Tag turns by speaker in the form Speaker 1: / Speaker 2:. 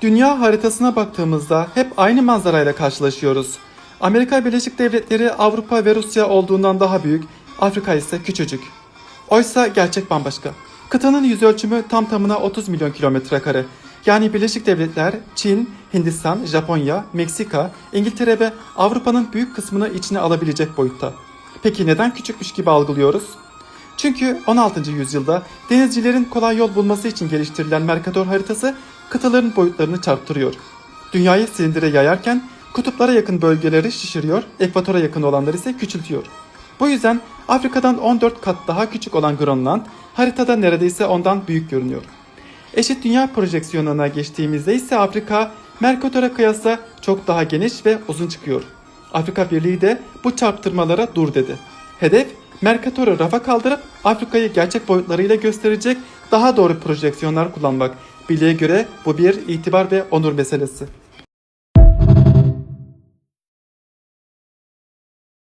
Speaker 1: Dünya haritasına baktığımızda hep aynı manzarayla karşılaşıyoruz. Amerika Birleşik Devletleri Avrupa ve Rusya olduğundan daha büyük, Afrika ise küçücük. Oysa gerçek bambaşka. Kıtanın yüz ölçümü tam tamına 30 milyon kilometre kare. Yani Birleşik Devletler, Çin, Hindistan, Japonya, Meksika, İngiltere ve Avrupa'nın büyük kısmını içine alabilecek boyutta. Peki neden küçükmüş gibi algılıyoruz? Çünkü 16. yüzyılda denizcilerin kolay yol bulması için geliştirilen Mercator haritası kıtaların boyutlarını çarptırıyor. Dünyayı silindire yayarken kutuplara yakın bölgeleri şişiriyor, ekvatora yakın olanları ise küçültüyor. Bu yüzden Afrika'dan 14 kat daha küçük olan Grönland haritada neredeyse ondan büyük görünüyor. Eşit dünya projeksiyonuna geçtiğimizde ise Afrika Mercator'a kıyasla çok daha geniş ve uzun çıkıyor. Afrika Birliği de bu çarptırmalara dur dedi. Hedef Mercator'u rafa kaldırıp Afrika'yı gerçek boyutlarıyla gösterecek daha doğru projeksiyonlar kullanmak. Birliğe göre bu bir itibar ve onur meselesi.